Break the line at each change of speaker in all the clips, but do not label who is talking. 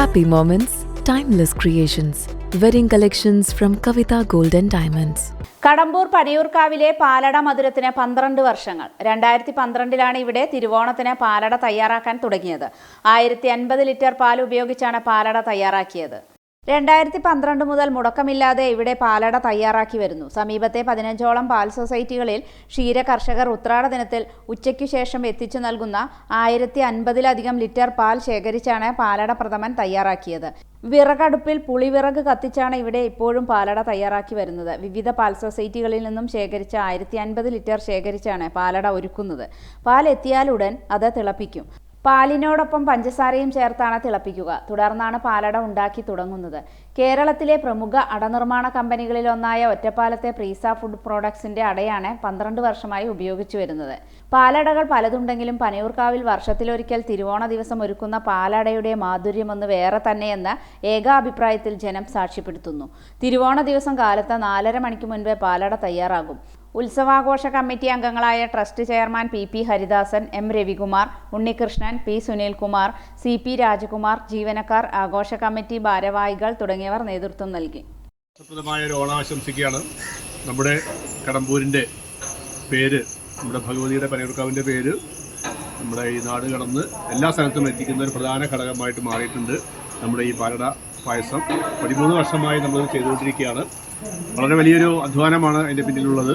Happy moments, timeless creations. Wedding collections from Kavitha Gold and Diamonds.
Kadambur പടിയൂർക്കാവിലെ പാലട മധുരത്തിന് പന്ത്രണ്ട് വർഷങ്ങൾ രണ്ടായിരത്തി പന്ത്രണ്ടിലാണ് ഇവിടെ തിരുവോണത്തിന് പാലട തയ്യാറാക്കാൻ തുടങ്ങിയത് ആയിരത്തി അൻപത് ലിറ്റർ പാൽ ഉപയോഗിച്ചാണ് പാലട തയ്യാറാക്കിയത് രണ്ടായിരത്തി പന്ത്രണ്ട് മുതൽ മുടക്കമില്ലാതെ ഇവിടെ പാലട തയ്യാറാക്കി വരുന്നു. സമീപത്തെ പതിനഞ്ചോളം പാൽ സൊസൈറ്റികളിൽ ക്ഷീര കർഷകർ ഉത്രാട ദിനത്തിൽ ഉച്ചയ്ക്കു ശേഷം എത്തിച്ചു നൽകുന്ന ആയിരത്തി അൻപതിലധികം ലിറ്റർ പാൽ ശേഖരിച്ചാണ് പാലട പ്രഥമൻ തയ്യാറാക്കിയത്. വിറകടുപ്പിൽ പുളിവിറക് കത്തിച്ചാണ് ഇവിടെ ഇപ്പോഴും പാലട തയ്യാറാക്കി വരുന്നത്. വിവിധ പാൽ സൊസൈറ്റികളിൽ നിന്നും ശേഖരിച്ച ആയിരത്തി അൻപത് ലിറ്റർ ശേഖരിച്ചാണ് പാലട ഒരുക്കുന്നത്. പാൽ എത്തിയാലുടൻ അത് തിളപ്പിക്കും. പാലിനോടൊപ്പം പഞ്ചസാരയും ചേർത്താണ് തിളപ്പിക്കുക. തുടർന്നാണ് പാലട ഉണ്ടാക്കി തുടങ്ങുന്നത്. കേരളത്തിലെ പ്രമുഖ അടനിർമ്മാണ കമ്പനികളിൽ ഒന്നായ ഒറ്റപ്പാലത്തെ പ്രീസ ഫുഡ് പ്രോഡക്ട്സിന്റെ അടയാണ് പന്ത്രണ്ട് വർഷമായി ഉപയോഗിച്ചു വരുന്നത്. പാലടകൾ പലതുണ്ടെങ്കിലും പനയൂർക്കാവിൽ വർഷത്തിലൊരിക്കൽ തിരുവോണ ദിവസം ഒരുക്കുന്ന പാലടയുടെ മാധുര്യമൊന്ന് വേറെ തന്നെയെന്ന് ഏകാഭിപ്രായത്തിൽ ജനം സാക്ഷ്യപ്പെടുത്തുന്നു. തിരുവോണ ദിവസം കാലത്ത് നാലര മണിക്ക് മുൻപേ പാലട തയ്യാറാകും. ഉത്സവാഘോഷ കമ്മിറ്റി അംഗങ്ങളായ trust chairman P P Haridasan M Ravikumar Unnikrishnan P Sunilkumar C P Rajakumar ജീവനക്കാർ ആഘോഷ കമ്മിറ്റി ഭാരവാഹികൾ തുടങ്ങിയവർ നേതൃത്വം നൽകി.
ഒരു ഓണാശംസിക്കുകയാണ് നമ്മുടെ കടമ്പൂരിന്റെ പേര് നമ്മുടെ ഭഗവതിയുടെ പനയൂർക്കാവിന്റെ പേര് നമ്മുടെ ഈ നാട് കടന്ന് എല്ലാ സ്ഥലത്തും എത്തിക്കുന്ന ഒരു പ്രധാന ഘടകമായിട്ട് മാറിയിട്ടുണ്ട് നമ്മുടെ ഈ പാലട പായസം. പതിമൂന്ന് വർഷമായി നമ്മൾ ചെയ്തുകൊണ്ടിരിക്കുകയാണ്. വളരെ വലിയൊരു അധ്വാനമാണ് അതിന്റെ പിന്നിലുള്ളത്.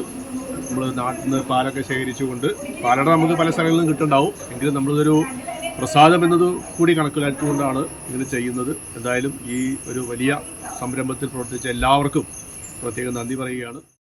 നമ്മൾ നാട്ടിൽ നിന്ന് പാലൊക്കെ ശേഖരിച്ചുകൊണ്ട് പാലട നമുക്ക് പല സ്ഥലങ്ങളിൽ നിന്നും കിട്ടുന്നുണ്ടാവും. എങ്കിലും നമ്മളിതൊരു പ്രസാദം എന്നത് കൂടി കണക്കിലാക്കിക്കൊണ്ടാണ് ഇങ്ങനെ ചെയ്യുന്നത്. എന്തായാലും ഈ ഒരു വലിയ സംരംഭത്തിൽ പ്രവർത്തിച്ച എല്ലാവർക്കും പ്രത്യേകം നന്ദി പറയുകയാണ്.